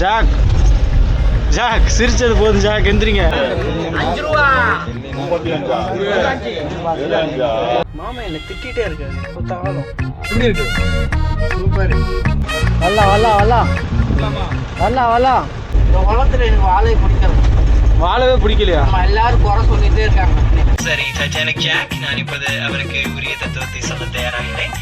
Jack. Jack சிரிச்சது போதும் jack எந்திரிங்க. மாமா என்ன திட்டிட்டே இருக்காரு. கொத்தாலும். எப்படி இருக்கு சூப்பர். வரலா வரலா வரலா வரலா வரலா இந்த உலகத்துல எனக்கு வாழையை பிடிக்கிறது வாழவே பிடிக்கலையா? எல்லாரும் குறை சொல்லிட்டே இருக்காங்க. சரி டைட்டானிக் ஜாக் நான் இப்போது அவருக்கு உரிய தத்துவத்தை சொல்ல தயாராகிறேன்.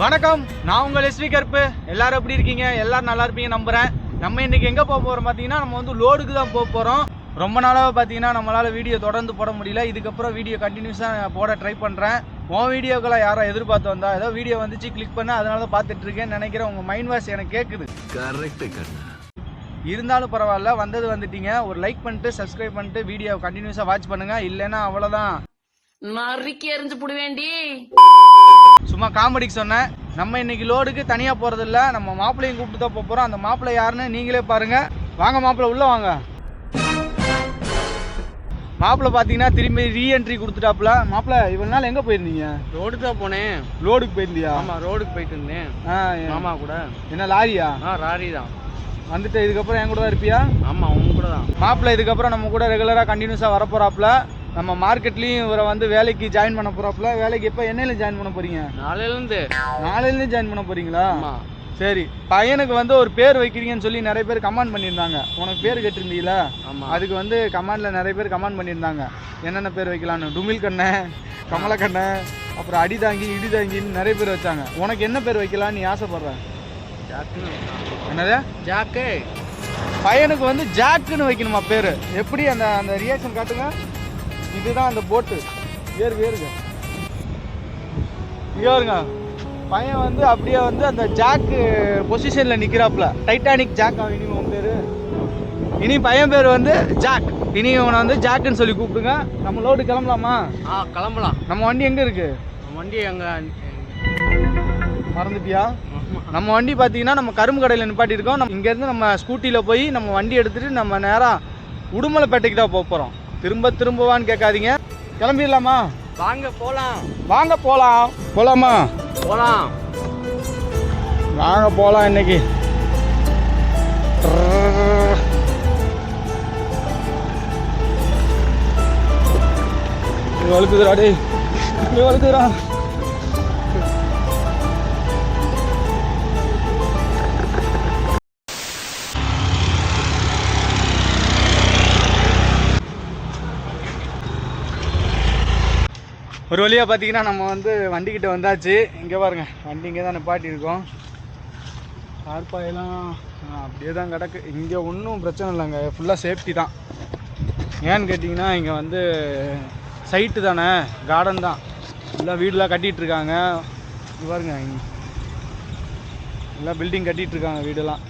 வணக்கம். நான் உங்கள் எஸ்வி கருப்பு. எல்லாரும் எப்படி இருக்கீங்க? எல்லாரும் நல்லா இருப்பீங்க நம்புறேன். நம்ம இன்னைக்கு எங்கே போக போகிறோம் பார்த்தீங்கன்னா நம்ம வந்து லோடுக்கு தான் போக போகிறோம் ரொம்ப நாளாக பார்த்தீங்கன்னா நம்மளால் வீடியோ தொடர்ந்து போட முடியல. இதுக்கப்புறம் வீடியோ கண்டினியூஸாக போட ட்ரை பண்ணுறேன் உன் வீடியோக்கெல்லாம் யாரோ எதிர்பார்த்து வந்தா ஏதோ வீடியோ வந்துச்சு கிளிக் பண்ண அதனால தான் பார்த்துட்டு இருக்கேன்னு நினைக்கிறேன். உங்கள் மைண்ட் வாஷ் எனக்கு கேட்குது இருந்தாலும் பரவாயில்ல வந்தது வந்துட்டீங்க. ஒரு லைக் பண்ணிட்டு சப்ஸ்கிரைப் பண்ணிட்டு வீடியோ கண்டினியூஸாக வாட்ச் பண்ணுங்கள் இல்லைன்னா அவ்வளோதான் நறுக்கி எறிஞ்சு புடுவேண்டி சும்மா காமெடிக்கு சொன்னேன். நம்ம இன்னைக்கு லோடுக்கு தனியாக போகிறதில்ல நம்ம மாப்பிள்ளையும் கூப்பிட்டு தான் போக போகிறோம் அந்த மாப்பிள்ளை யாருன்னு நீங்களே பாருங்க. வாங்க மாப்பிள்ளை உள்ளே வாங்க. மாப்பிள்ளை பார்த்தீங்கன்னா திரும்பி ரீஎன்ட்ரி கொடுத்துட்டாப்புல. மாப்பிள்ளை இவ்வளோ நாள் எங்கே போயிருந்தீங்க? ரோடு தான் போனேன். லோடுக்கு போயிருந்தியா? ஆமா ரோடுக்கு போயிட்டு இருந்தேன். ஆ மாமா கூட. என்ன லாரியா? ஆ ராரி தான். வந்துட்டு இதுக்கப்புறம் என் கூட தான் இருப்பியா? ஆமா அவங்க கூட தான். மாப்பிள்ளை இதுக்கப்புறம் நம்ம கூட ரெகுலராக கண்டினியூஸாக வரப்போறாப்புல. நம்ம மார்க்கெட்லேயும் இவரை வந்து வேலைக்கு ஜாயின் பண்ண போறாப்புல. வேலைக்கு எப்போ? என்னையில ஜாயின் பண்ண போறீங்க? நாளையில இருந்து. நாளையிலேருந்து ஜாயின் பண்ண போறீங்களா? ஆமா. சரி. பையனுக்கு வந்து ஒரு பேர் வைக்கிறீங்கன்னு சொல்லி நிறைய பேர் கமெண்ட் பண்ணியிருந்தாங்க. உனக்கு பேர் கேட்டிருந்தீங்களா அதுக்கு வந்து கமெண்ட்ல நிறைய பேர் கமெண்ட் பண்ணியிருந்தாங்க. என்னென்ன பேர் வைக்கலான்னு டுமில் கண்ணை கமலக்கண்ணை அப்புறம் அடிதாங்கி இடிதாங்கின்னு நிறைய பேர் வச்சாங்க. உனக்கு என்ன பேர் வைக்கலான்னு நீ ஆசைப்படுற? என்னது? ஜாக்கு. பையனுக்கு வந்து ஜாக்குன்னு வைக்கணுமா பேர்? எப்படி அந்த அந்த ரியாக்ஷன் காட்டுங்க? இதுதான் அந்த போட்டு வேறு வேறுங்க இங்கே வருங்க. பையன் வந்து அப்படியே வந்து அந்த ஜாக்கு பொசிஷனில் நிற்கிறாப்புல டைட்டானிக் ஜாக் இனி உன் பேர். இனி பையன் பேர் வந்து ஜாக் இனி இவனை வந்து ஜாக்குன்னு சொல்லி கூப்பிடுங்க. நம்ம லோடு கிளம்பலாமா? ஆ கிளம்பலாம். நம்ம வண்டி எங்கே இருக்கு? வண்டி அங்க மறந்துட்டியா. நம்ம வண்டி பார்த்தீங்கன்னா நம்ம கரும்பு கடையில் நிப்பாட்டியிருக்கோம். நம்ம இங்கேருந்து நம்ம ஸ்கூட்டியில் போய் நம்ம வண்டி எடுத்துகிட்டு நம்ம நேராக உடுமலைப்பேட்டைக்கு தான் போக போகிறோம் திரும்ப திரும்பவான்னு கேட்காதீங்க. கிளம்பிடலாமா? வாங்க போலாம். வாங்க போகலாம் போகலாமா போலாம். வாங்க போகலாம் இன்னைக்கு. இது வழுக்குதுடா டேய். ஒரு வழியாக பார்த்தீங்கன்னா நம்ம வந்து வண்டிக்கிட்ட வந்தாச்சு. இங்கே பாருங்க வண்டி இங்கே தான் நிப்பாட்டியிருக்கோம் கார்பாயெல்லாம் அப்படியே தான் கிடக்கு. இங்கே ஒன்றும் பிரச்சனை இல்லைங்க. ஃபுல்லாக சேஃப்டி தான். ஏன்னு கேட்டிங்கன்னா இங்கே வந்து சைட்டு தானே கார்டன் தான். ஃபுல்லாக வீடெலாம் கட்டிகிட்டு இருக்காங்க. பாருங்க எல்லாம் பில்டிங் கட்டிகிட்டு இருக்காங்க வீடெல்லாம்.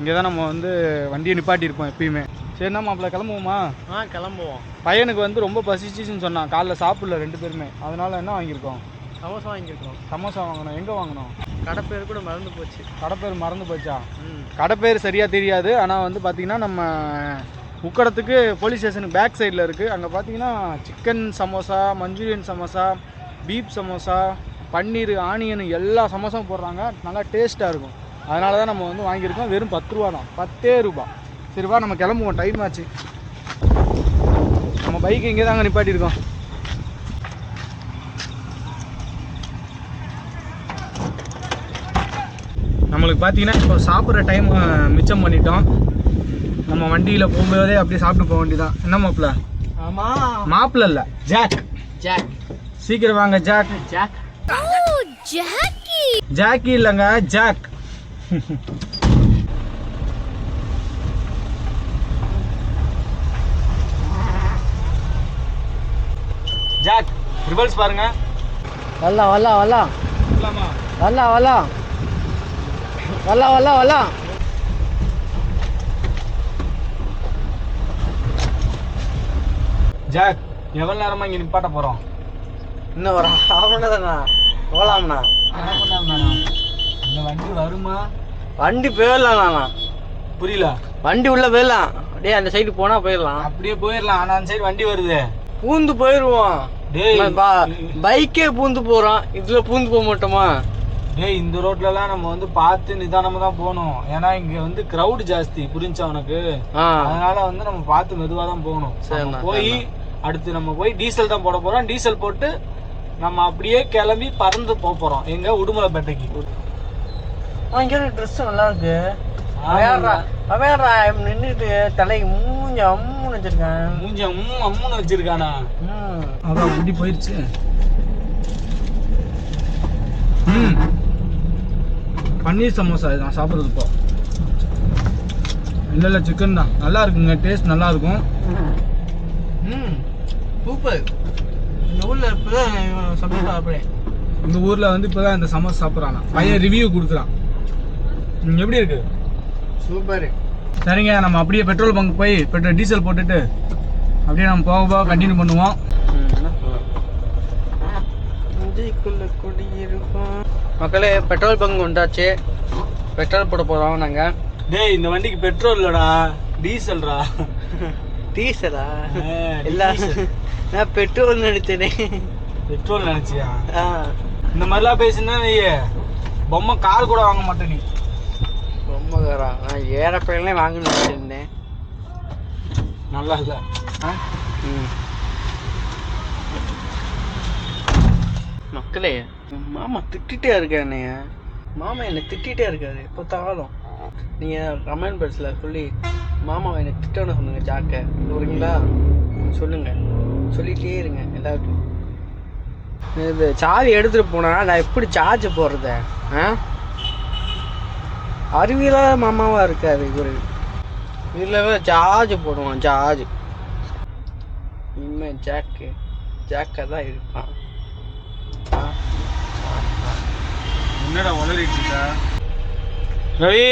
இங்கே தான் நம்ம வந்து வண்டியை நிப்பாட்டியிருப்போம் எப்பயுமே. சரிண்ணா மாப்பிள்ள கிளம்புவோமா? ஆ கிளம்புவோம். பையனுக்கு வந்து ரொம்ப பசிச்சிச்சுன்னு சொன்னான். காலைல சாப்பிடல ரெண்டு பேருமே. அதனால என்ன வாங்கியிருக்கோம்? சமோசா வாங்கியிருக்கோம் சமோசா வாங்கினோம் எங்கே வாங்கினோம் கடை பேர் கூட மறந்து போச்சு. கடை பேர் மறந்து போச்சா? ம். கடை பேர் சரியாக தெரியாது. ஆனால் வந்து பார்த்தீங்கன்னா நம்ம உக்கடத்துக்கு போலீஸ் ஸ்டேஷனுக்கு பேக் சைடில் இருக்குது அங்கே பார்த்தீங்கன்னா chicken samosa Manchurian samosa beef samosa paneer onion எல்லா சமோசாவும் போடுறாங்க. நல்லா டேஸ்ட்டாக இருக்கும். அதனால தான் நம்ம வந்து வாங்கியிருக்கோம். வெறும் பத்து ரூபா தான் பத்தே ரூபா. சரி வா நம்ம கிளம்புவோம். டைம் ஆச்சு. நம்ம பைக் இங்கே தாங்க நிப்பாட்டியிருக்கோம். நம்மளுக்கு பார்த்தீங்கன்னா இப்போ சாப்பிட்ற டைம் மிச்சம் பண்ணிட்டோம். நம்ம வண்டியில் போகும்போதே அப்படியே சாப்பிட்டு போக வேண்டியதான் என்ன மாப்பிள்ள? ஆமா. மாப்பிள்ள இல்லை ஜாக் ஜாக் சீக்கிரம் வாங்க ஜாக் ஜாக் ஜாக்கி இல்லைங்க ஜாக் ஜாக் ரிவல்ஸ் பாருங்க. வரலா வரலா வரலா இல்லாமா வரலா வரலா வரலா வரலா வரலா ஜாக் எவ்வளோ நேரமா இங்கே நிப்பாட்ட போகிறோம் இன்னும் ஒரு ஆவணம் தானே? போகலாம்ண்ணா இந்த வண்டி வருமா? வண்டி போயிடலாம்ண்ணா புரியல. வண்டி உள்ள போயிடலாம். அப்படியே அந்த சைடு போனா போயிடலாம். அப்படியே போயிடலாம். ஆனால் அந்த சைடு வண்டி வருது. பூந்து போயிடுவோம் பைக்கே பூந்து போறோம் இதுல பூந்து போக மாட்டோமா? டேய் இந்த ரோட்லலாம் நம்ம வந்து பார்த்து நிதானமாக தான் போகணும். ஏன்னா இங்கே வந்து க்ரௌட் ஜாஸ்தி புரிஞ்சா உனக்கு? அதனால வந்து நம்ம பார்த்து மெதுவாக தான் போகணும். போய் அடுத்து நம்ம போய் டீசல் தான் போட போகிறோம் டீசல் போட்டு நம்ம அப்படியே கிளம்பி பறந்து போக போகிறோம் எங்கே? உடுமலைப்பேட்டைக்கு. இங்கே ட்ரெஸ் நல்லா இருக்கு நின்றுட்டு தலைக்கு மூஞ்சி அம்முன்னு வச்சிருக்கான். மூஞ்சி அம்மு அம்முன்னு வச்சிருக்கானா? அதான் முடி போயிருச்சு. ம். பன்னீர் சமோசா இதுதான் சாப்பிட்றது இப்போ இல்லை இல்லை சிக்கன் தான். நல்லா இருக்குங்க டேஸ்ட் நல்லா இருக்கும். ம் சூப்பர். இந்த ஊரில் இப்போ தான் சமையல் சாப்பிட்றேன் இந்த ஊரில் வந்து இப்போ தான் இந்த சமோசா சாப்பிட்றானா. பையன் ரிவ்யூ கொடுக்குறான். எப்படி இருக்கு? சூப்பர். சரிங்க நம்ம அப்படியே பெட்ரோல் பங்க் போய் பெட்ரோல் டீசல் போட்டுட்டு அப்படியே நம்ம போக போக கண்டினியூ பண்ணுவோம். மக்களே பெட்ரோல் பங்க் உண்டாச்சு. பெட்ரோல் போட போகிறோம் நாங்கள் டேய் இந்த வண்டிக்கு பெட்ரோல் இல்லடா டீசல்டா டீசலா இல்லை. நான் பெட்ரோல் நினைத்தேனே பெட்ரோல் நினைச்சியா? இந்த மாதிரிலாம் பேசுனா நீ பொம்மை கார் கூட வாங்க மாட்டே நீ. காரம் நான் ஏரோப்ளேன்லேயே வாங்கணும்னு நினச்சிருந்தேன். நல்லா இல்லை ஆ? ம். மக்களே மாமா திட்டிகிட்டே இருக்காரு என்னைய மாமா என்னை திட்டிகிட்டே இருக்காரு. எப்போ தாளும் நீங்கள் கமெண்ட் பாக்ஸில் சொல்லி மாமாவை என்னை திட்டணும் சொன்னுங்க ஜாக்க. வருங்களா சொல்லுங்கள் சொல்லிகிட்டே இருங்க எல்லாருக்கும். இது சார்ஜ் எடுத்துகிட்டு போனால் நான் எப்படி சார்ஜ் போடுறத? ஆ? அறிவியலாக மாமாவாக இருக்காரு இவர். இதில் சார்ஜ் போடுவான் சார்ஜ் இனிமேல் ஜாக்கு ஜாக்காக தான் இருப்பான் ஆ என்னடா உளறிட்டு இருக்க? ரவி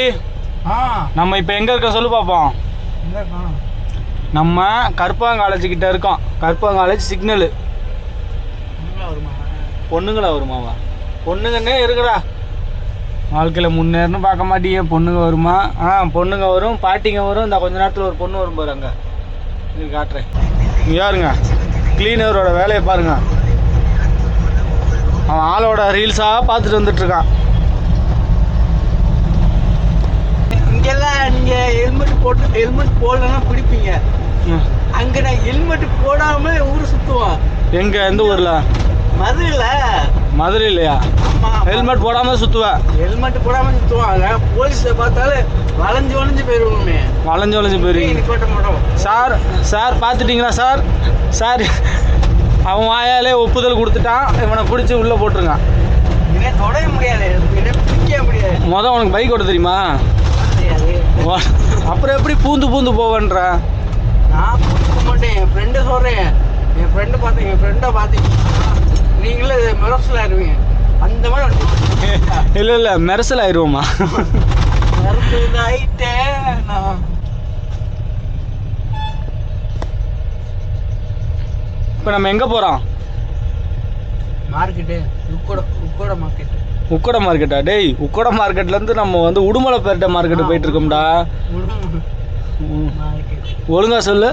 ஆ. நம்ம இப்போ எங்கே இருக்க சொல்லு பார்ப்போம் நம்ம கருப்பாங்க காலேஜ் கிட்ட இருக்கோம். கருப்பாங்க காலேஜ் சிக்னலு வருமா? பொண்ணுங்களா வருமாவா? பொண்ணுங்கன்னே இருக்குடா. வாழ்க்கையில் முன்னேறணும் பார்க்க மாட்டீங்க பொண்ணுங்க வருமா? ஆ பொண்ணுங்க வரும் பாட்டிங்க வரும் இந்த கொஞ்ச நேரத்தில் ஒரு பொண்ணு வரும் பாரு அங்கே இது காட்டுறேன். யாருங்க கிளீனரோட வேலையை பாருங்க. அவன் ஆளோட ரீல்ஸாக பார்த்துட்டு வந்துட்டு இருக்கான். இங்கெல்லாம் நீங்கள் ஹெல்மெட் போட்டு ஹெல்மெட் போடலன்னா பிடிப்பீங்க. அங்கே நான் ஹெல்மெட் போடாமல் ஊர் சுற்றுவான் எங்க எந்த ஊரில்? மதுரையில் மதுரை இல்லையா? ஹெல்மெட் போடாமல் சுற்றுவேன் ஹெல்மெட் போடாமல் சுற்றுவாங்க போலீஸில் பார்த்தாலும் வளைஞ்சு வளைஞ்சு போயிடுவோமே வளைஞ்சு வளைஞ்சு போயிருவீங்க? சார் சார் பார்த்துட்டீங்களா சார்? சார் அவன் வாயாலே ஒப்புதல் கொடுத்துட்டான். இவனை பிடிச்சி உள்ளே போட்டுருங்க. என்ன தொட முடியாது. என்ன பிடிக்க முடியாது. மொதல் உனக்கு பைக் ஓட்ட தெரியுமா? அப்புறம் எப்படி பூந்து பூந்து போவேன்ற? நான் மாட்டேன். என் ஃப்ரெண்டு சொல்கிறேன் என் ஃப்ரெண்டு பார்த்தீங்க என் ஃப்ரெண்டை பார்த்தீங்கன்னா நீங்களே மிரசல் ஆயிடுவீங்க அந்த மாதிரி இல்லை இல்லை மெரசல் ஆயிடுவோமா இப்போ நம்ம எங்கே போகிறோம் மார்க்கெட்டு உக்கோட உக்கோட மார்க்கெட்டு உக்கட மார்க்கெட்டா? டேய் உக்கட மார்க்கெட்லேருந்து நம்ம வந்து உடுமலைப்பேட்டை மார்க்கெட்டு போயிட்டு இருக்கோம்டா ஒழுங்கா சொல்லு.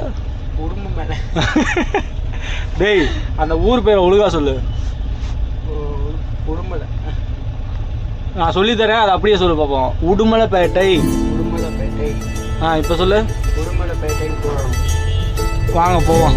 டேய் அந்த ஊர் பேரை ஒழுங்கா சொல்லு. உடுமலை. நான் சொல்லி தரேன் அதை அப்படியே சொல்லு பார்ப்போம் உடுமலைப்பேட்டை. உடுமலைப்பேட்டை. ஆ இப்போ சொல்லு. உடுமலைப்பேட்டைக்கு போகிறோம் வாங்க போவோம்.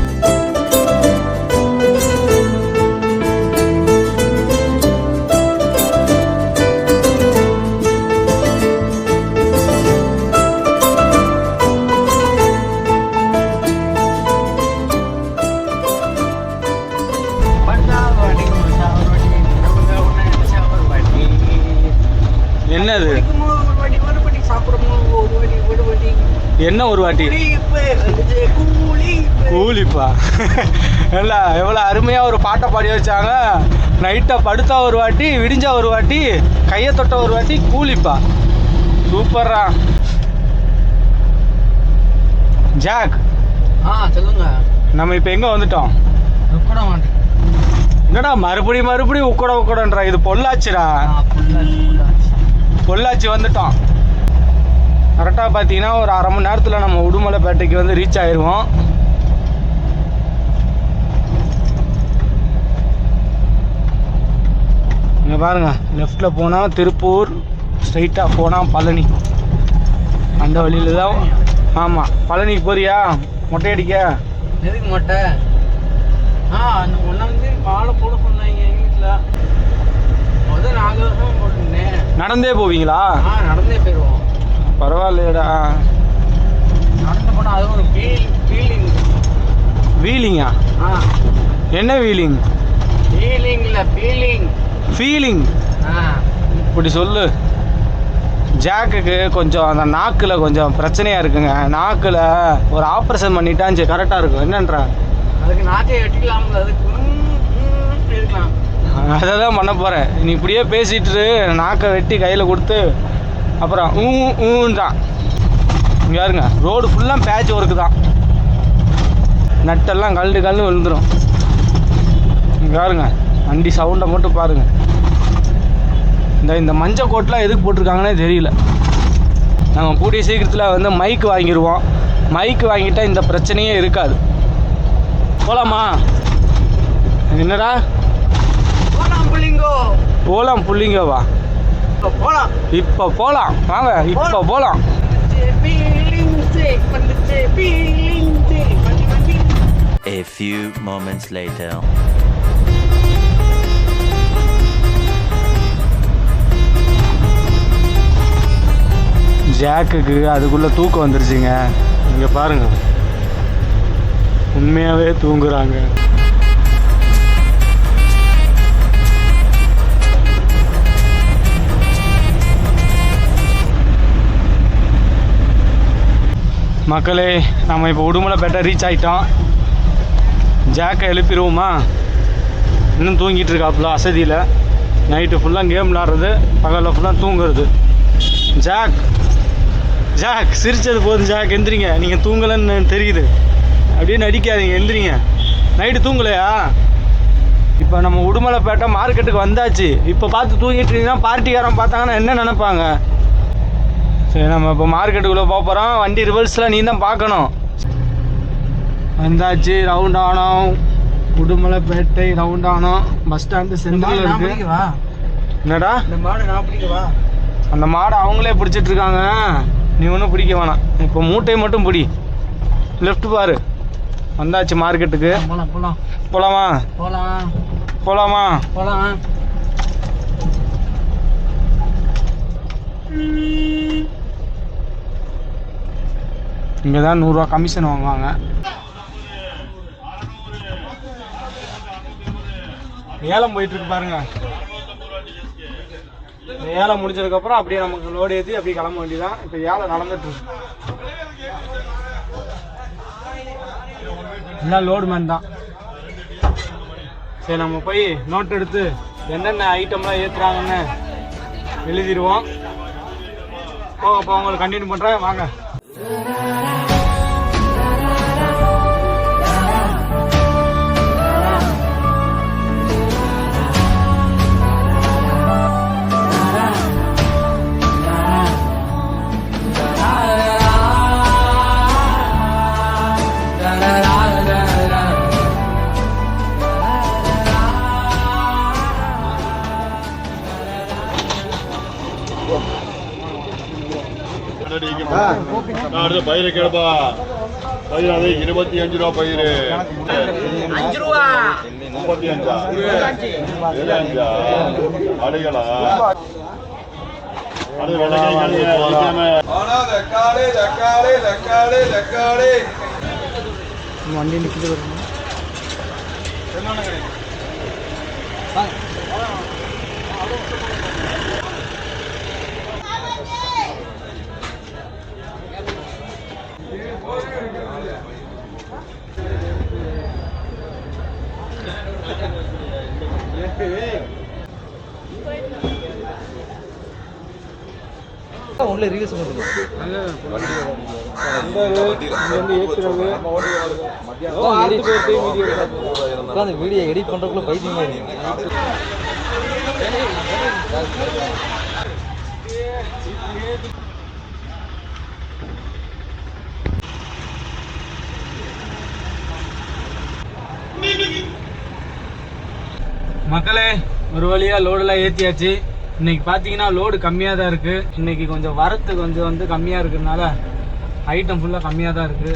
என்ன ஒரு வாட்டி? கூலிப்பா. இல்லை எவ்வளோ அருமையாக ஒரு பாட்டை பாடி வச்சாங்க. நைட்டை படுத்தா ஒரு வாட்டி விடிஞ்சா ஒரு வாட்டி கையை தொட்ட ஒரு வாட்டி கூலிப்பா. சூப்பர்ரா. ஜாக் ஆ சொல்லுங்க. நம்ம இப்போ எங்கே வந்துட்டோம்? என்னடா மறுபடியும் மறுபடியும் உக்கட உக்கடன்றா? இது பொள்ளாச்சிடா. பொள்ளாச்சி வந்துட்டோம். கரெக்டாக பார்த்தீங்கன்னா ஒரு அரை மணி நேரத்தில் நம்ம உடுமலைப்பேட்டைக்கு வந்து ரீச் ஆயிடுவோம் இங்கே பாருங்க லெஃப்டில் போனால் திருப்பூர் ஸ்ட்ரைட்டாக போனால் பழனி. அந்த வழியில் தான் ஆமாம் பழனிக்கு போறியா? மொட்டை அடிக்க. எதுக்கு மொட்டை? ஆ அந்த ஒன்றை வந்து மாலை போட சொன்னாங்க எங்கள் வீட்டில் முதல் நாலு வருஷம் போட்டுருந்தேன். நடந்தே போவீங்களா? ஆ நடந்தே போயிடுவோம் பரவாயில்லையடா. நடந்து போனால் அது ஒரு ஃபீல் ஃபீலிங் வீலிங்கா ஆ? என்ன வீலிங் ஃபீலிங் இல்லை ஃபீலிங் ஃபீலிங் ஆ. இப்படி சொல்லு. ஜாக்குக்கு கொஞ்சம் அந்த நாக்கில் கொஞ்சம் பிரச்சனையாக இருக்குங்க. நாக்கில் ஒரு ஆப்ரேஷன் பண்ணிட்டான் சரி கரெக்டாக இருக்கும். என்னன்ற? அதுக்கு நாட்டை வெட்டிக்கலாம்ல அதுக்கு ம், ம் இருக்கலாம் அதை தான் பண்ண போகிறேன் நீ இப்படியே பேசிட்டு நாக்கை வெட்டி கையில் கொடுத்து அப்புறம் ஊ ஊன்னு தான் இங்கே பாருங்க ரோடு ஃபுல்லாக பேட்ச் ஒர்க்கு தான் நட்டெல்லாம் கழண்டு கழண்டு விழுந்துடும் இங்கே பாருங்க வண்டி சவுண்டை மட்டும் பாருங்க. இந்த இந்த மஞ்சள் கோட்லாம் எதுக்கு போட்டிருக்காங்கன்னே தெரியல. நம்ம கூடிய சீக்கிரத்தில் வந்து மைக் வாங்கிடுவோம் மைக் வாங்கிட்டா இந்த பிரச்சனையே இருக்காது. போகலாமா என்னடா? போலாம் புள்ளிங்கோ போகலாம் இப்போ போகலாம் வாங்க இப்போ போகலாம் A few moments later. ஜாக்குக்கு அதுக்குள்ளே தூக்கம் வந்துருச்சுங்க. இங்கே பாருங்க. உண்மையாகவே தூங்குறாங்க. மக்களே நம்ம இப்போ உடுமலைப்பேட்டை ரீச் ஆகிட்டோம் ஜாக்கை எழுப்பிடுவோமா? இன்னும் தூங்கிட்டு இருக்காப்புல அசதியில். நைட்டு ஃபுல்லாக கேம் விளாட்றது பகலில் ஃபுல்லாக தூங்குறது. ஜாக் ஜாக் சிரிச்சது போதும் ஜாக் எந்திரிங்க. நீங்கள் தூங்கலைன்னு தெரியுது. அப்படியே நடிக்காதீங்க எந்திரிங்க. நைட்டு தூங்கலையா? இப்போ நம்ம உடுமலைப்பேட்டை மார்க்கெட்டுக்கு வந்தாச்சு. இப்போ பார்த்து தூங்கிட்டு இருந்தீங்கன்னா பார்ட்டிக்காரன் பார்த்தாங்கன்னா என்ன நினைப்பாங்க? சரி நம்ம இப்போ மார்க்கெட்டுக்குள்ளே போக போகிறோம் வண்டி ரிவர்ஸில் நீ தான் பார்க்கணும். வந்தாச்சு ரவுண்ட் ஆனோம். உடுமலைப்பேட்டை ரவுண்ட் ஆனோம். பஸ் ஸ்டாண்டு சென்டரில் இருக்கு. என்னடா? இந்த மாடு நான் பிடிக்கவா? அந்த மாடை அவங்களே பிடிச்சிட்டு இருக்காங்க. நீ ஒன்றும் பிடிக்க வேணாம். இப்போ மூட்டையை மட்டும் பிடி. லெஃப்ட் பாரு. வந்தாச்சு மார்க்கெட்டுக்கு. போலாம் போலாம். போலாமா? போலாம். போலாமா? போலாம். இங்கே தான் நூறுரூவா கமிஷன் வாங்குவாங்க. ஏலம் போயிட்டுருக்கு பாருங்க. ஏலம் முடிஞ்சதுக்கப்புறம் அப்படியே நமக்கு லோடு ஏற்றி அப்படியே கிளம்ப வேண்டியதான் இப்போ ஏலம் நடந்துட்டுருக்கு. எல்லாம் லோடு மேன் தான். சரி நம்ம போய் நோட் எடுத்து என்னென்ன ஐட்டம்லாம் ஏற்றுறாங்கன்னு எழுதிடுவோம். போக போக உங்களுக்கு கண்டினியூ பண்ணுறேன் வாங்க. அடுத்த பயிரை கேளுப்பா. பயிர் அது இருபத்தி அஞ்சு ரூபா பயிர். அஞ்சு ரூபா. முப்பத்தி அஞ்சா? அஞ்சா? அடைகளா அது வண்டி நிற்கிது உள்ள ரீல்ஸ் பண்ணுங்க வீடியோ எடிட் பண்றதுக்குள்ள பைத்தியமா மக்களே ஒரு வழியா லோடெல்லாம் ஏற்றியாச்சு இன்னைக்கு பார்த்தீங்கன்னா லோடு கம்மியாக தான் இருக்குது இன்னைக்கு கொஞ்சம் வரத்து கொஞ்சம் வந்து கம்மியாக இருக்கிறதுனால ஐட்டம் ஃபுல்லாக கம்மியாக தான் இருக்குது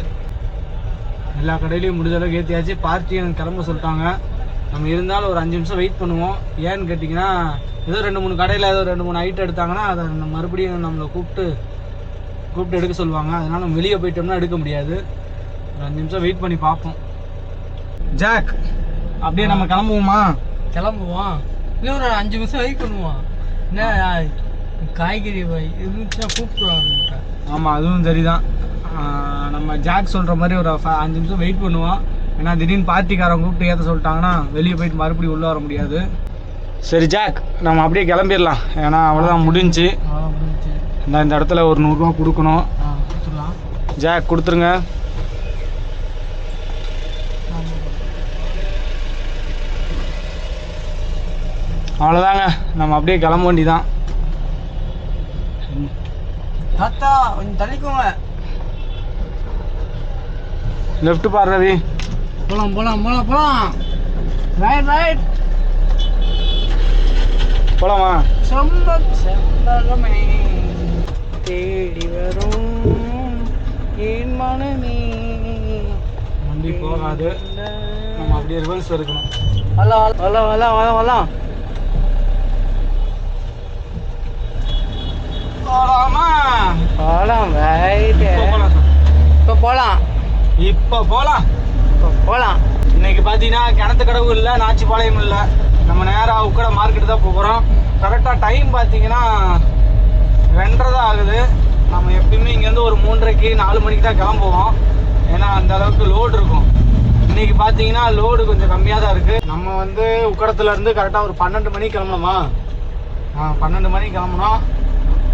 எல்லா கடையிலையும் முடிஞ்ச அளவுக்கு ஏற்றியாச்சு பார்ட்டியும் கிளம்ப சொல்லிட்டாங்க. நம்ம இருந்தாலும் ஒரு அஞ்சு நிமிஷம் வெயிட் பண்ணுவோம். ஏன்னு கேட்டிங்கன்னா ஏதோ ரெண்டு மூணு கடையில் ஏதோ ரெண்டு மூணு ஐட்டம் எடுத்தாங்கன்னா அதை மறுபடியும் நம்மளை கூப்பிட்டு கூப்பிட்டு எடுக்க சொல்லுவாங்க. அதனால் நம்ம வெளியே போயிட்டோம்னா எடுக்க முடியாது. ஒரு அஞ்சு நிமிஷம் வெயிட் பண்ணி பார்ப்போம். ஜாக் அப்படியே நம்ம கிளம்புவோமா? கிளம்புவோம். இன்னும் ஒரு அஞ்சு நிமிஷம் வெயிட் பண்ணுவோம். காய்கறி இருந்துச்சுன்னா கூப்பிடுவாங்க ஆமாம் அதுவும் சரிதான். நம்ம ஜாக் சொல்கிற மாதிரி ஒரு அஞ்சு நிமிஷம் வெயிட் பண்ணுவோம் ஏன்னா திடீர்னு பார்ட்டிக்காரங்க கூப்பிட்டு ஏற்ற சொல்லிட்டாங்கன்னா வெளியே போயிட்டு மறுபடியும் உள்ளே வர முடியாது. சரி ஜாக் நம்ம அப்படியே கிளம்பிடலாம். ஏன்னா அவ்வளோதான் முடிஞ்சு. இந்த இந்த இடத்துல ஒரு நூறுரூவா கொடுக்கணும். ஜாக் கொடுத்துருங்க. அவ்வளோதாங்க நம்ம அப்படியே கிளம்ப வேண்டிதான் தாத்தா கொஞ்சம் தள்ளிக்கோங்க. லெஃப்ட் பாரு ரவி போலாம் போலாம் போலாம் போலாம். ரைட் ரைட் போலாமா? செம்ப செம்பகமே தேடி வரும் என் மனமே. வண்டி போகாது. நம்ம அப்படியே ரிவர்ஸ் இருக்கணும் ஹலோ ஹலோ ஹலோ ஹலோ போலாமா? போலாம் ரைட் இப்போ போலாம் சார். இப்போ போலாம். இப்போ போலாம். போலாம். இன்னைக்கு பார்த்தீங்கன்னா கிணத்து கடவு இல்லை நாச்சிப்பாளையம் இல்லை. நம்ம நேராக உக்கட மார்க்கெட்டு தான் போகிறோம் கரெக்டாக டைம் பார்த்தீங்கன்னா ரெண்டரை தான் ஆகுது. நம்ம எப்பயுமே இங்கேருந்து ஒரு மூன்றரைக்கு நாலு மணிக்கு தான் கிளம்புவோம். ஏன்னா அந்த அளவுக்கு லோடு இருக்கும். இன்னைக்கு பார்த்தீங்கன்னா லோடு கொஞ்சம் கம்மியாக தான் இருக்குது நம்ம வந்து உக்கடத்துல இருந்து கரெக்டாக ஒரு பன்னெண்டு மணிக்கு கிளம்பணுமா ஆ பன்னெண்டு மணிக்கு கிளம்புனோம்.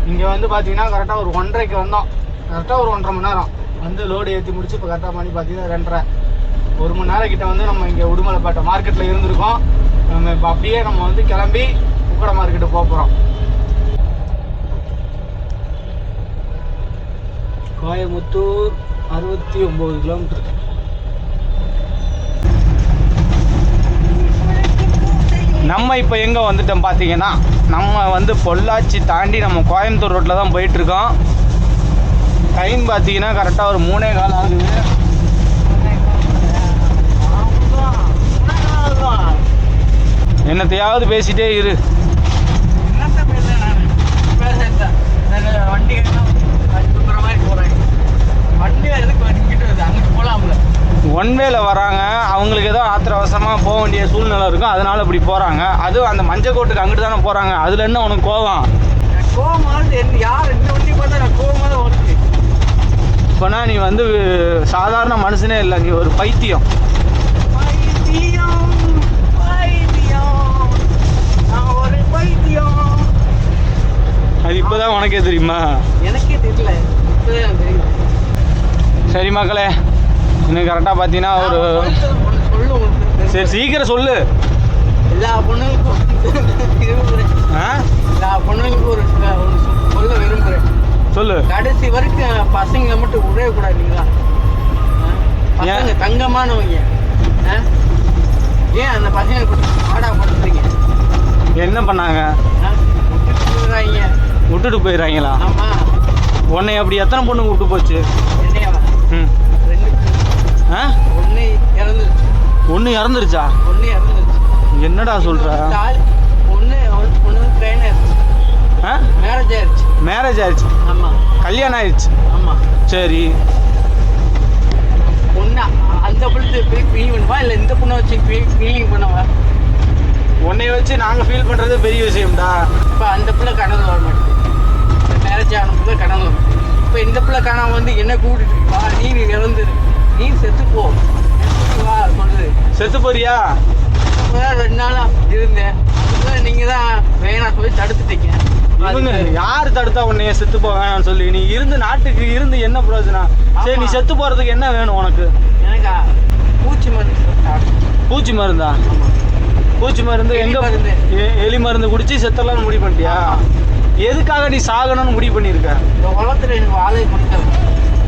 இங்கே வந்து பார்த்தீங்கன்னா கரெக்டாக ஒரு ஒன்றரைக்கு வந்தோம். கரெக்டாக ஒரு ஒன்றரை மணி நேரம். வந்து லோடு ஏற்றி முடிச்சு இப்போ கரெக்டாக பண்ணி பார்த்தீங்கன்னா ரெண்டரை. ஒரு மணி நேரம் கிட்ட வந்து நம்ம இங்கே உடுமலைப்பேட்டை மார்க்கெட்டில் இருந்திருக்கோம். நம்ம இப்போ அப்படியே நம்ம வந்து கிளம்பி உக்கட மார்க்கெட்டு போக போகிறோம் கோயமுத்தூர் அறுபத்தி ஒம்பது கிலோமீட்டர் நம்ம இப்போ எங்கே வந்துட்டோம் பார்த்தீங்கன்னா நம்ம வந்து பொள்ளாச்சி தாண்டி நம்ம கோயம்புத்தூர் ரோட்டில் தான் போயிட்டுருக்கோம். டைம் பார்த்தீங்கன்னா கரெக்டாக ஒரு மூணே கால் ஆகுது. என்னத்தையாவது பேசிட்டே இரு. வண்டி வண்டி எதுக்கு வண்டிக்கிட்டு அங்கிட்டு போகலாம்ல ஒன் வேல வராங்க அவங்களுக்கு ஏதோ ஆத்திர அவசரமாக போக வேண்டிய சூழ்நிலை இருக்கும். அதனால இப்படி போகிறாங்க அதுவும் அந்த மஞ்சள் கோட்டுக்கு அங்கிட்டு தானே போகிறாங்க அதில் என்ன உனக்கு கோவம் எந்த யார் இந்த வண்டி பார்த்தா நான் கோவமாக இப்போனா நீ வந்து சாதாரண மனுஷனே இல்லை நீ ஒரு பைத்தியம். பைத்தியம் பைத்தியம். நான் ஒரு பைத்தியம். அது இப்போதான் உனக்கே தெரியுமா? எனக்கே தெரியல. இப்போதான் சரி மக்களே இன்னும் கரெக்டாக பார்த்தீங்கன்னா ஒரு சரி சீக்கிரம் சொல்லு. எல்லா பொண்ணுங்களுக்கும் எல்லா பொண்ணுங்களுக்கும் ஒரு சொல்ல விரும்புகிறேன் சொல்லு. கடைசி வரைக்கும் பசங்களை மட்டும் விடவே கூடாது ஆ? பசங்க தங்கமானவங்க? ஏன் அந்த பசங்க பாடா படுத்துறீங்க என்ன பண்ணாங்க? விட்டுட்டு போயிடுறாங்க. விட்டுட்டு போயிடுறாங்களா? ஆமா. உன்னை அப்படி எத்தனை பொண்ணு விட்டு போச்சு? என்னையா? ம். ஒன்று இறந்துருச்சு. ஒன்று இறந்துருச்சா? ஒன்று இறந்துருச்சு. என்னடா சொல்கிற ஒன்று ஒன்று ட்ரெயின் ஆயிடுச்சு ஆ? மேரேஜ் ஆயிடுச்சு மேரேஜ் ஆயிடுச்சு ஆமாம் கல்யாணம் ஆயிடுச்சு ஆமாம் சரி. ஒன்று அந்த பிள்ளை போய் ஃபீல் பண்ணுவா இல்லை இந்த பொண்ணை வச்சு ஃபீலிங் பண்ணவா? உன்னை வச்சு நாங்கள் ஃபீல் பண்ணுறது பெரிய விஷயம்டா. இப்போ அந்த பிள்ளை கனவு வர மாட்டேங்குது. மேரேஜ் ஆன பிள்ளை கனவு வரும் இப்போ இந்த பிள்ளை கனவு வந்து என்ன கூட்டிட்டு வா நீ இறந்துரு. நீ செத்து போ. செத்து போறியா? ரெண்டு நாளா இருந்தேன். நீங்க தான் வேணாம் சொல்லி தடுத்துட்டீங்க. யார் தடுத்தா உன்னைய செத்து போக வேணாம்னு சொல்லி? நீ இருந்து நாட்டுக்கு இருந்து என்ன பிரயோஜனம்? சரி நீ. செத்து போறதுக்கு என்ன வேணும் உனக்கு? எனக்கா பூச்சி மருந்து. பூச்சி மருந்தா. பூச்சி மருந்து எங்க எலி மருந்து குடிச்சு செத்தலாம்னு முடிவு பண்ணிட்டியா? எதுக்காக நீ சாகணும்னு முடிவு பண்ணியிருக்க? இந்த உலகத்துல எனக்கு வாழை பிடிக்கல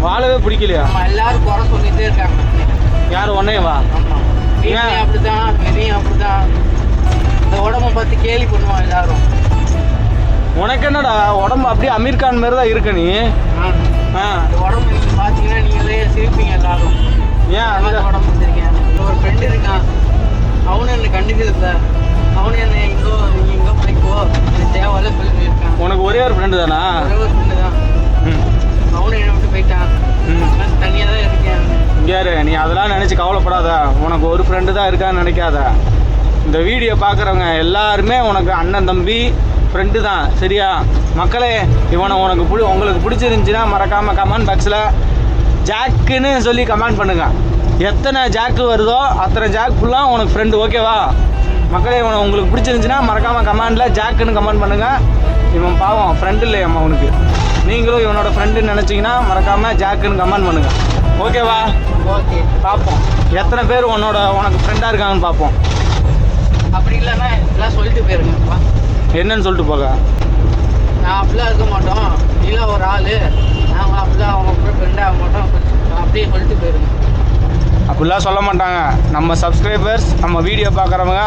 வாழவே பிடிக்கலையா? எல்லாரும் குறை சொல்லிட்டே இருக்காங்க. யார் உன்னையவா? ஆமா. வீட்லயும் அப்படிதான் வெளியும் அப்படிதான். இந்த உடம்ப பார்த்து கேலி பண்ணுவான் எல்லாரும். உனக்கு என்னடா உடம்பு அப்படியே அமீர் கான் மாதிரி தான் இருக்க நீ? ஆ. உடம்பு நீங்க பார்த்தீங்கன்னா நீங்களே சிரிப்பீங்க எல்லாரும். ஏன் அந்த உடம்பு வந்திருக்கேன் ஒரு ஃப்ரெண்டு இருக்கான். அவனும் என்னை கண்டுக்கல. அவனும் என்னை எங்கோ நீங்க எங்கோ போய்க்கோ எனக்கு தேவையில்ல சொல்லி போயிருக்கான். உனக்கு ஒரே ஒரு ஃப்ரெண்டு தானா? ஒரே ஒரு ஃப்ரெண்டு தான். போயிட்டான் ம். நான் தனியாக தான் இருக்கேன். யாரு நீ அதெல்லாம் நினச்சி கவலைப்படாத. உனக்கு ஒரு ஃப்ரெண்டு தான் இருக்கான்னு நினைக்காத. இந்த வீடியோ பார்க்குறவங்க எல்லாருமே உனக்கு அண்ணன் தம்பி ஃப்ரெண்டு தான். சரியா? மக்களே இவனை உனக்கு பிடி உங்களுக்கு பிடிச்சிருந்துச்சின்னா மறக்காமல் கமெண்ட் பாக்ஸில் ஜாக்குன்னு சொல்லி கமெண்ட் பண்ணுங்க. எத்தனை ஜாக்கு வருதோ அத்தனை ஜாக் ஃபுல்லாக உனக்கு ஃப்ரெண்டு ஓகேவா மக்களே இவனை உங்களுக்கு பிடிச்சிருந்துச்சின்னா மறக்காமல் கமெண்டில் ஜாக்குன்னு கமெண்ட் பண்ணுங்கள் இவன் பாவம் ஃப்ரெண்டு இல்லையம்மா உனக்கு. நீங்களும் இவனோட ஃப்ரெண்டுன்னு நினச்சிங்கன்னா மறக்காமல் ஜாக்குன்னு கமெண்ட் பண்ணுங்கள் ஓகேவா ஓகே பார்ப்போம். எத்தனை பேர் உன்னோட உனக்கு ஃப்ரெண்டாக இருக்காங்கன்னு பார்ப்போம். அப்படி இல்லைன்னா எல்லாம் சொல்லிட்டு போயிருங்கப்பா. என்னன்னு சொல்லிட்டு போக நான் அப்படிலாம் இருக்க மாட்டோம். நீலாம் ஒரு ஆள். நாங்கள் அப்படிலாம் அவங்க கூட ஃப்ரெண்டாக மாட்டோம். அப்படியே சொல்லிட்டு போயிருங்க. அப்படிலாம் சொல்ல மாட்டாங்க. நம்ம சப்ஸ்கிரைபர்ஸ் நம்ம வீடியோ பார்க்குறவங்க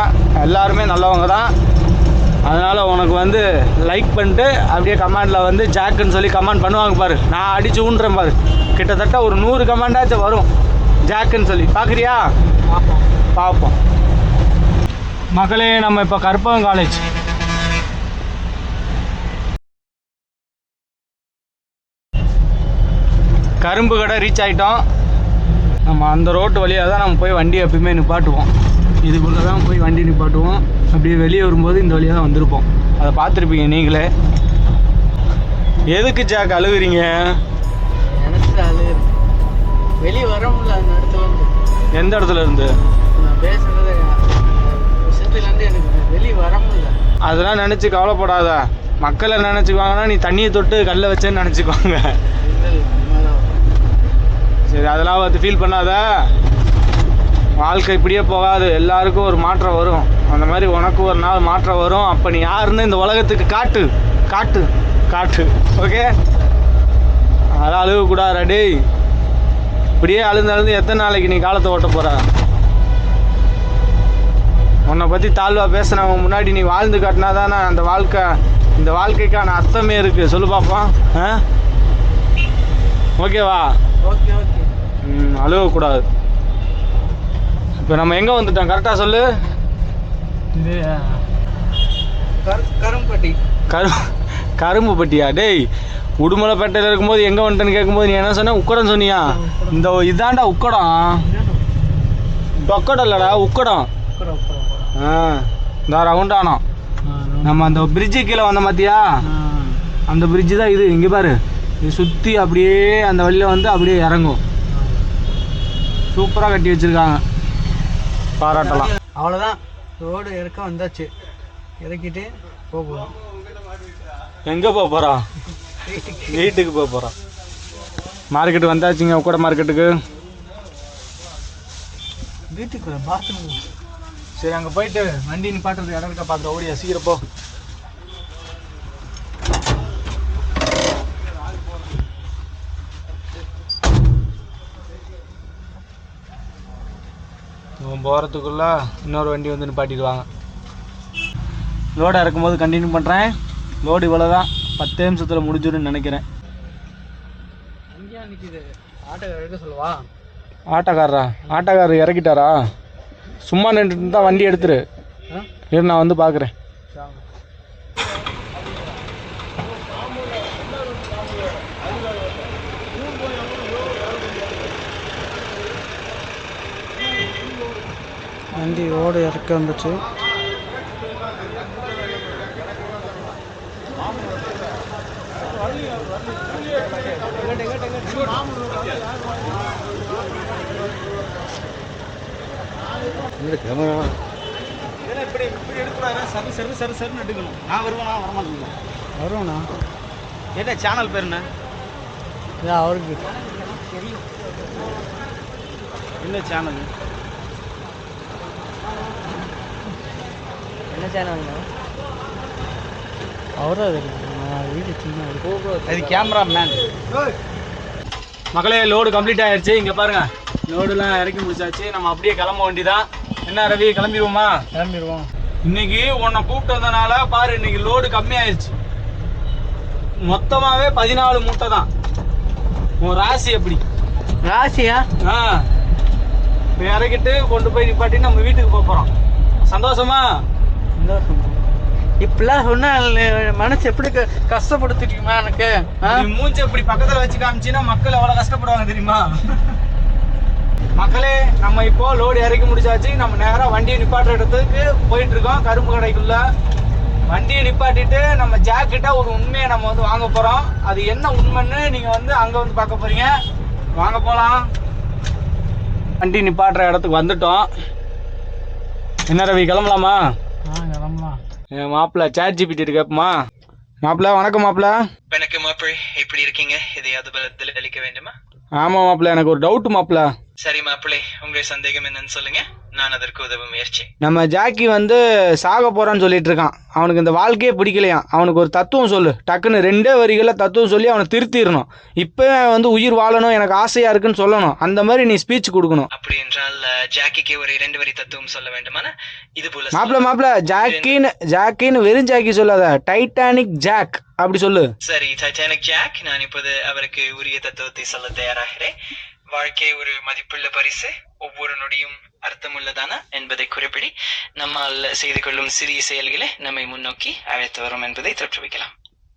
எல்லாருமே நல்லவங்க தான். அதனால் உனக்கு வந்து லைக் பண்ணிட்டு அப்படியே கமெண்டில் வந்து ஜாக்குன்னு சொல்லி கமெண்ட் பண்ணுவாங்க பாரு. நான் அடித்து ஊன்றேன் பாரு. கிட்டத்தட்ட ஒரு நூறு கமெண்டாச்சும் வரும். ஜாக்குன்னு சொல்லி. பார்க்குறியா பார்ப்போம் பார்ப்போம் நம்ம இப்போ கற்பகம் காலேஜ் கரும்பு கடை ரீச் ஆகிட்டோம் நம்ம அந்த ரோட்டு வழியாக தான் நம்ம போய் வண்டி எப்பயுமே நிப்பாட்டுவோம். இதுக்குள்ளே தான் போய் வண்டி நிப்பாட்டுவோம். அப்படியே வெளியே வரும்போது இந்த வழியாக தான் வந்திருப்போம். அதை பார்த்துருப்பீங்க நீங்களே. எதுக்கு ஜாக் அழுகுறீங்க? வெளியே வர முடியல அந்த இடத்துல இருந்து. எந்த இடத்துல இருந்து? நான் பேசுறது விஷயத்துலேருந்து எனக்கு வெளியே வர முடியல. அதெல்லாம் நினச்சி கவலைப்படாத. மக்களை நினச்சிக்குவாங்கன்னா நீ தண்ணியை தொட்டு கல்லை வச்சேன்னு நினச்சிக்குவாங்க. சரி அதெல்லாம் வந்து ஃபீல் பண்ணாத. வாழ்க்கை இப்படியே போகாது. எல்லாருக்கும் ஒரு மாற்றம் வரும். அந்த மாதிரி உனக்கு ஒரு நாள் மாற்றம் வரும். அப்போ நீ யாருன்னு இந்த உலகத்துக்கு காட்டு. காட்டு. காட்டு. ஓகே அதெல்லாம் அழுகக்கூடாது டேய். இப்படியே அழுந்து அழுந்து எத்தனை நாளைக்கு நீ காலத்தை ஓட்ட போகிற உன்னை பற்றி தாழ்வாக பேசுனவங்க முன்னாடி நீ வாழ்ந்து காட்டினா தானே அந்த வாழ்க்கை இந்த வாழ்க்கைக்கான அர்த்தமே இருக்குது சொல்லு பார்ப்போம் ஆ? ஓகேவா ஓகே ஓகே ம் அழுகக்கூடாது. இப்போ நம்ம எங்கே வந்துட்டோம்? கரெக்டாக சொல்லு. இது கரு கரும்பட்டி கரு கரும்பு பட்டியா டேய் உடுமலைப்பேட்டையில் இருக்கும்போது எங்கே வந்துட்டேன்னு கேட்கும்போது நீ என்ன சொன்ன? உக்கடம் சொன்னியா? இந்த இதாண்டா உக்கடம். டொக்கடம் இல்லைடா உக்கடம். ஆ இந்த ரவுண்டானம். நம்ம அந்த பிரிட்ஜு கீழே வந்த பார்த்தியா ஆ. அந்த பிரிட்ஜு தான் இது. இங்கே பாரு. இது சுற்றி அப்படியே அந்த வழியில் வந்து அப்படியே இறங்கும். சூப்பராக கட்டி வச்சுருக்காங்க. பாராட்டலாம். அவ்வளோதான் ரோடு இறக்க வந்தாச்சு. இறக்கிட்டு போக போகிறோம் எங்கே போக போகிறோம் வீட்டுக்கு போக போகிறோம் மார்க்கெட்டு வந்தாச்சுங்க உக்கட மார்க்கெட்டுக்கு. வீட்டுக்குள்ள பாத்ரூம் சரி அங்கே போயிட்டு வண்டி நிப்பாட்டுறது இடம் இருக்க? பார்த்துட்டு ஓடியா சீக்கிரம் போ. இவன் போகிறதுக்குள்ள இன்னொரு வண்டி வந்து நிப்பாட்டிடுவாங்க. லோடை இறக்கும்போது கண்டினியூ பண்ணுறேன் லோடு இவ்வளோ தான் பத்து நிமிஷத்தில் முடிஞ்சிடும்னு நினைக்கிறேன். சொல்லவா? ஆட்டோக்காரரா? ஆட்டோக்காரர் இறக்கிட்டாரா? சும்மா நின்றுட்டு தான் வண்டி எடுத்துரு. இரு நான் வந்து பார்க்குறேன் வண்டி ஓடு இறக்க வந்துச்சு. இப்படி இப்படி எடுக்கக்கூடாது சரு சரு சரு சருன்னு எடுக்கணும் நான் வருவேனா வரமாட்டேங்க வருவோண்ணா என்ன சேனல் பேர் என்ன? இது அவருக்கு. என்ன சேனல் என்ன சேனல்ண்ணா அவரும் அது வீடு சின்ன அது கேமரா மேன் மக்களே லோடு கம்ப்ளீட் ஆயிடுச்சு இங்கே பாருங்க. லோடுலாம் இறக்கி முடிச்சாச்சு. நம்ம அப்படியே கிளம்ப வேண்டியதான் என்ன ரவி கிளம்பிடுவோமா? கிளம்பிடுவோம். இன்னைக்கு உன்னை கூப்பிட்டு வந்தனால பாரு இன்னைக்கு லோடு கம்மியாயிருச்சு. மொத்தமாவே பதினாலு மூட்டை தான் உன் ராசி எப்படி? ராசியா? ஆ. இறக்கிட்டு கொண்டு போய் நிப்பாட்டி நம்ம வீட்டுக்கு போக போறோம். சந்தோஷமா? சந்தோஷம் இப்படிலாம் சொன்னா மனசு எப்படி க- கஷ்டப்படுத்திருக்குமா எனக்கு? மூஞ்ச இப்படி பக்கத்துல வச்சு காமிச்சின்னா மக்கள் எவ்வளவு கஷ்டப்படுவாங்க தெரியுமா? மக்களே நம்ம இப்போ லோடு இறக்கி முடிச்சாச்சு. நம்ம நேரா வண்டியை நிப்பாட்டுற இடத்துக்கு போயிட்டு இருக்கோம். கரும்பு கடைக்குள்ள. வண்டியை நிப்பாட்டிட்டு நம்ம ஜாக்கிட்ட ஒரு உண்மையை நம்ம வந்து வாங்க போறோம். அது என்ன உண்மைன்னு நீங்க வந்து அங்க வந்து பார்க்க போறீங்க. வாங்க போலாம். வண்டி நிப்பாட்டுற இடத்துக்கு வந்துட்டோம். என்ன ரவி கிளம்பலாமா? மாப்பிள்ள சேட் ஜிபிடி கேட்போமா மாப்பிள்ள வணக்கம் மாப்பிள்ள வணக்கம் மாப்பிள்ளை எப்படி இருக்கீங்க? எதையாவது பதில் அளிக்க வேண்டுமா? ஆமாம் மாப்பிள்ள எனக்கு ஒரு டவுட் மாப்பிள்ள சரி மாப்பிள்ளை உங்கள் சந்தேகம் என்னன்னு சொல்லுங்க. நான் அதற்கு உதவ முயற்சி. நம்ம ஜாக்கி வந்து சாக போறான்னு சொல்லிட்டு இருக்கான். அவனுக்கு இந்த வாழ்க்கையே பிடிக்கலையாம் அவனுக்கு ஒரு தத்துவம் சொல்லு. டக்குன்னு ரெண்டே வரிகளில் தத்துவம் சொல்லி அவனை திருத்திடணும். இப்போ வந்து உயிர் வாழணும் எனக்கு ஆசையா இருக்குன்னு சொல்லணும். அந்த மாதிரி நீ ஸ்பீச் கொடுக்கணும். அப்படி என்றால் ஜாக்கிக்கு ஒரு இரண்டு வரி தத்துவம் சொல்ல வேண்டுமான? இது போல மாப்பிள்ள மாப்பிள்ள ஜாக்கின்னு ஜாக்கின்னு வெறும் ஜாக்கி சொல்லாத. டைட்டானிக் ஜாக் அப்படி சொல்லு. சரி டைட்டானிக் ஜாக் நான் இப்போது அவருக்கு உரிய தத்துவத்தை சொல்ல தயாராகிறேன். வாழ்க்கை ஒரு மதிப்புள்ள பரிசு. ஒவ்வொரு நொடியும் அர்த்தமுள்ளதானா என்பதை குறிப்பிடி நம்மால் செய்து கொள்ளும் சிறிய செயல்களை நம்மை முன்னோக்கி அழைத்து வரும் என்பதை தோற்றுவிக்கலாம்.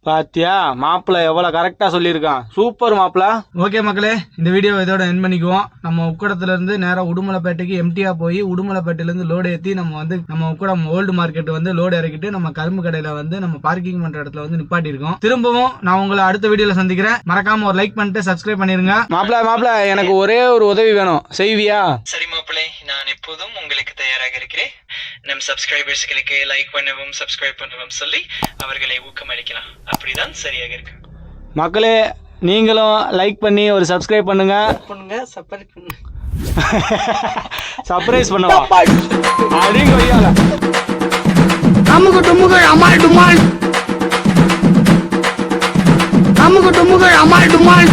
பாத்தியா? மாப்பிள்ள எவ்வளவு கரெக்டா சொல்லியிருக்கான். சூப்பர் மாப்பிள்ள ஓகே மக்களே இந்த வீடியோ இதோட என் பண்ணிக்குவோம். நம்ம உக்கடத்துல இருந்து நேரா உடுமலைப்பேட்டைக்கு எம்டியா போய் உடுமலைப்பேட்டையில இருந்து லோடு ஏத்தி நம்ம வந்து நம்ம உக்கடம் ஓல்டு மார்க்கெட் வந்து லோடு இறக்கிட்டு நம்ம கரும்பு கடையில வந்து நம்ம பார்க்கிங் பண்ற இடத்துல வந்து நிப்பாட்டி இருக்கோம் திரும்பவும் நான் உங்களை அடுத்த வீடியோல சந்திக்கிறேன். மறக்காம ஒரு லைக் பண்ணிட்டு சப்ஸ்கிரைப் பண்ணிருங்க. மாப்பிள்ள மாப்பிள்ள எனக்கு ஒரே ஒரு உதவி வேணும். செய்வியா? சரி மாப்பிள்ளை நான் எப்போதும் உங்களுக்கு தயாராக இருக்கிறேன். நம் சப்ஸ்கிரைபர்ஸ்களுக்கு லைக் பண்ணவும் சப்ஸ்கிரைப் பண்ணவும் சொல்லி அவர்களை ஊக்கமளிக்கலாம். அப்படிதான் சரியாக இருக்கு. மக்களே நீங்களும் லைக் பண்ணி ஒரு சப்ஸ்கிரைப் பண்ணுங்க. பண்ணுங்க சப்ஸ்கிரைப் பண்ணுங்க. சர்ப்ரைஸ் பண்ணவா? அப்படிங்க கொய்யால அமுக்கு டுமுக்கு அமால் டுமால். நமக்கு டுமுக்கு அமால் டுமால்.